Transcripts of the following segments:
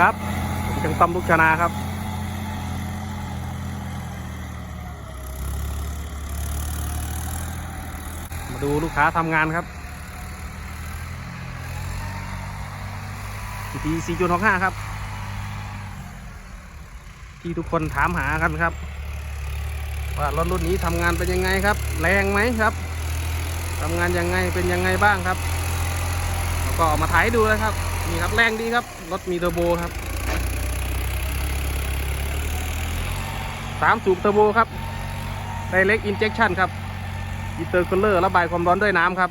ครับผมจังต้อมลูกชนาครับ มาดูลูกค้าทำงานครับ PT 4.65 ครับ ที่ทุกคนถามหากันครับ ว่ารถรุ่นนี้ทำงานเป็นยังไงครับ แรงไหมครับทำงานยังไงเป็นยังไงบ้างครับ แล้วก็มาถ่ายดูเลยครับ นี่ครับแรงดีครับ รถมีเทอร์โบครับสามสูบเทอร์โบครับไดเล็กอินเจ t ชันครับอินเตอร์คูลเลอร์ระบายความร้อนด้วยน้ำครับ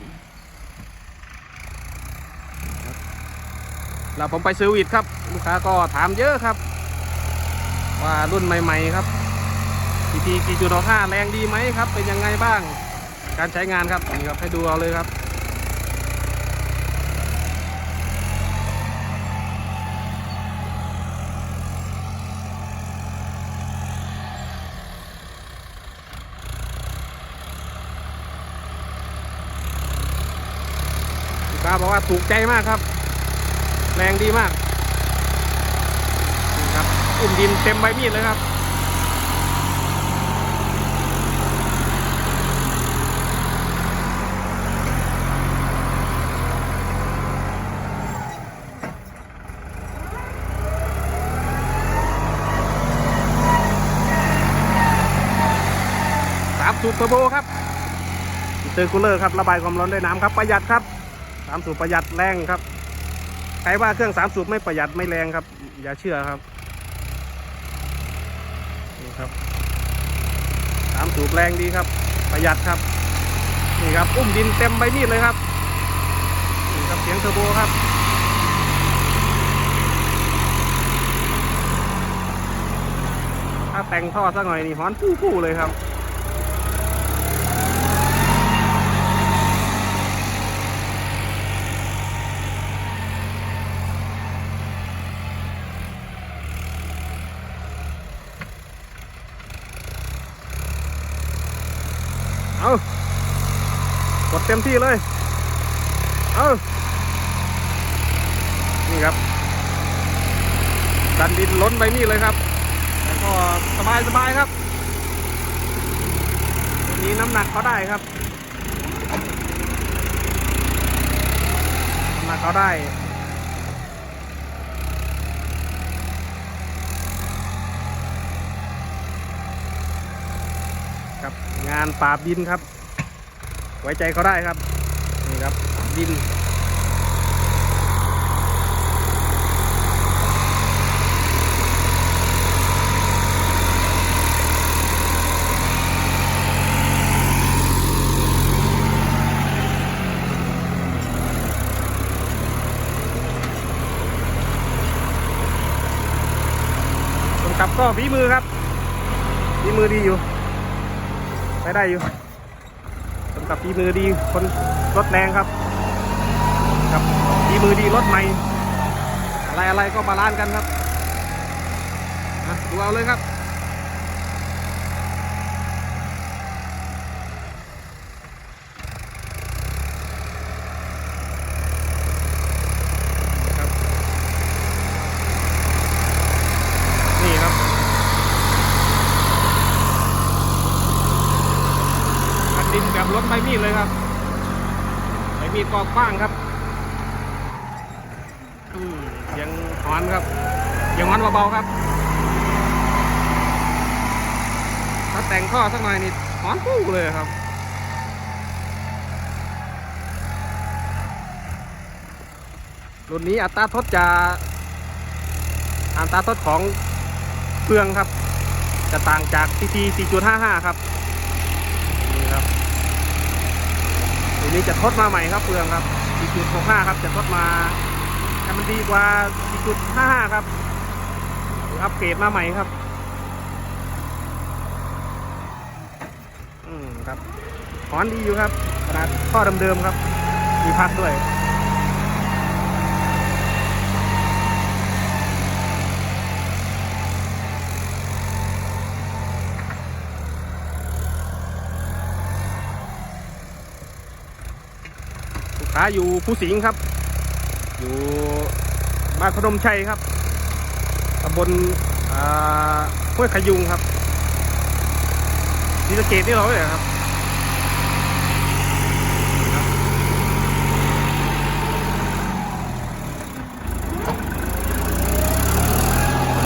แล้วผมไปซื้อวิดครับ ลูกค้าก็ถามเยอะครับ ว่ารุ่นใหม่ ๆ ครับ PT 4.65แรงดีไหมครับ เป็นยังไงบ้าง การใช้งานครับนี่ครับให้ดูเอาเลยครับ ค้าบอกว่าถูกใจมากครับ แรงดีมากครับอุ้มดินเต็มใบมีดเลยครับสามสูบเทอร์โบครับเตอร์คูลเลอร์ครับ ระบายความร้อนด้วยน้ำครับ ประหยัดครับ สามสูบประหยัดแรงครับใครว่าเครื่องสามสูบไม่ประหยัดไม่แรงครับ อย่าเชื่อครับนี่ครับสามสูบแรงดีครับ ประหยัดครับนี่ครับอุ้มดินเต็มใบมีดเลยครับนี่ครับเสียงเทอร์โบครับถ้าแต่งท่อสักหน่อยนี่ฮอนฟู่ๆเลยครับ เต็มที่เลย เอานี่ครับ ดันดินล้นไปนี่เลยครับ แล้วก็สบายสบายครับ ตัวนี้น้ำหนักเขาได้ครับ น้ำหนักเขาได้ครับงานปราบดินครับ ไว้ใจเขาได้ครับ นี่ครับดินคนขับก็ฝีมือครับฝีมือดีอยู่ไปได้อยู่ กับฝีมือดีคนรถแรงครับ กับฝีมือดีรถใหม่ อะไรอะไรก็บาลานซ์กันครับอะดูเอาเลยครับ นี่ครับ อัดดินแบบรถ มีดเลยครับใบมีดกอกว้างครับอืมเสียงหอนครับเสียงหอนเบาๆครับ ถ้าแต่งท่อสักหน่อยนี่หอนฟู่เลยครับรุ่นนี้อัตราทดจะอัตราทดของเครื่องครับ จะต่างจาก TT 4.55 ครับ นี่ครับ ตัวนี้จะทดมาใหม่ครับเปลืองครับ 4.65 ครับ จะทดมาให้มันดีกว่า 4.55 ครับ อัปเกรดมาใหม่ครับ อืมครับหอนดีอยู่ครับขนาดข้อเดิมๆครับ มีพัดด้วยาอยู่ผู้สิงห์ครับ อยู่บ้านพนมชัยครับตำบลห้วยขยุงครับศรีสเกดนี่เราเลยครับ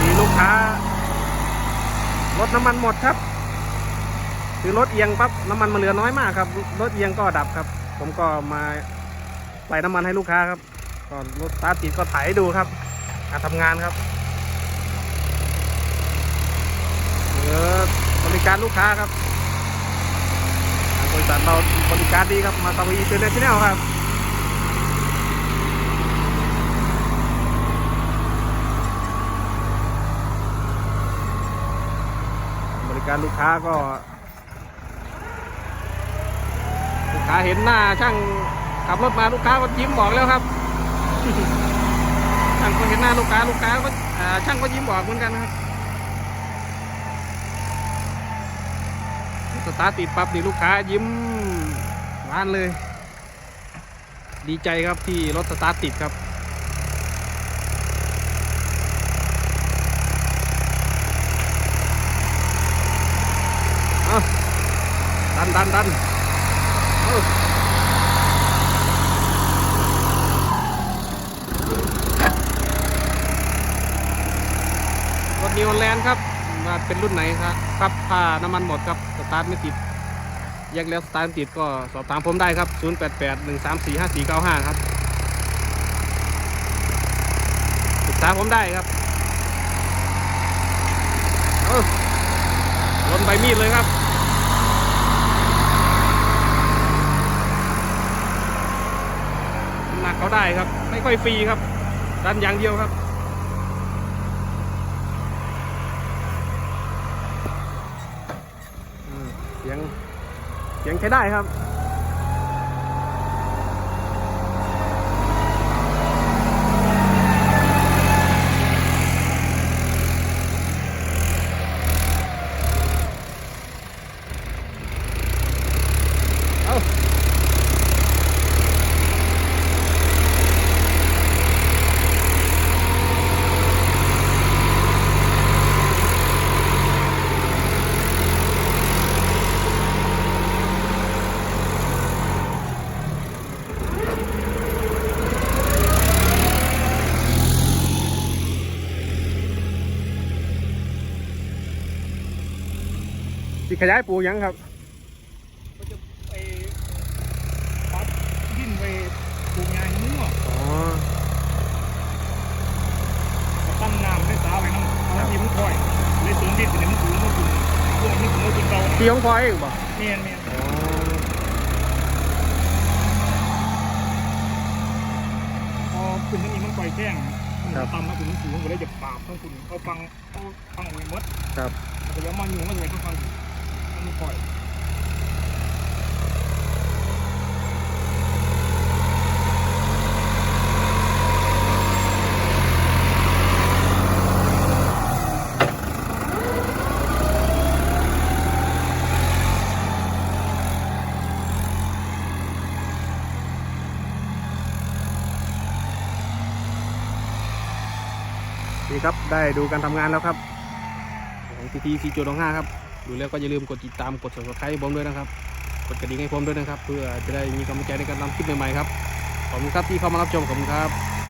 มีลูกค้ารถน้ำมันหมดครับ คือรถเอียงปั๊บน้ำมันมันเหลือน้อยมากครับ รถเอียงก็ดับครับ ผมก็มา ใส่น้ำมันให้ลูกค้าครับก็รถตาร์ทติดก็ถ่ายให้ดูครับการทำงานครับเออบริการลูกค้าครับบริษัทเราบริการดีครับมาตวีเซนเนชแนลครับบริการลูกค้าก็ ลูกค้าเห็นหน้าช่าง ขับรถมาลูกค้าก็ยิ้มบอกแล้วครับช่างก็เห็นหน้าลูกค้าลูกค้าก็ช่างก็ยิ้มบอกเหมือนกันครับสตาร์ติดปั๊บนี่ลูกค้ายิ้มร้านเลย ดีใจครับที่รถสตาร์ติดครับเอาดันดันดัน เอนแลนด์ครับว่าเป็นรุ่นไหนครับครับถ้าน้ำมันหมดครับสตาร์ทไม่ติดแยกแล้วสตาร์ทติดก็สอบถามผมได้ครับ 088 134 5495 ครับปรึกษาผมได้ครับลนใบมีดเลยครับหนักเขาได้ครับ ไม่ค่อยฟรีครับดันอย่างเดียวครับ อืม เสียงเสียงใช้ได้ครับ ขยายปูยังครับก็จะไปปัดดิ้นไปปลูกงานมั่วอ๋อมาตั้งน้ำให้สาวไปน้ำเอาที่มันคอยเลยสูงดินแต่มันสูงมันสูงพวกนี้สูงมันสูงเราพี่ของพลอยเองบ่เนียนเนียนอ๋อพอขึ้นทั้งนี้มันปล่อยแข้งมันต่ำแล้วขึ้นมันสูงก็เลยจะปราบทั้งคุณเอาฟังเอาฟังเอาไว้หมดครับแต่ยังมันอยู่มันเลยทั้งฟังมัน ไม่ปล่อยดีครับ ได้ดูการทำงานแล้วครับ ของทีทีซีโจดองห้าครับ ดูแล้วก็อย่าลืมกดติดตามกด subscribe ผมด้วยนะครับ กดกระดิ่งให้ผมด้วยนะครับ เพื่อจะได้มีกำลังใจในการทำคลิปใหม่ๆครับ ขอบคุณครับที่เข้ามารับชมขอบคุณครับ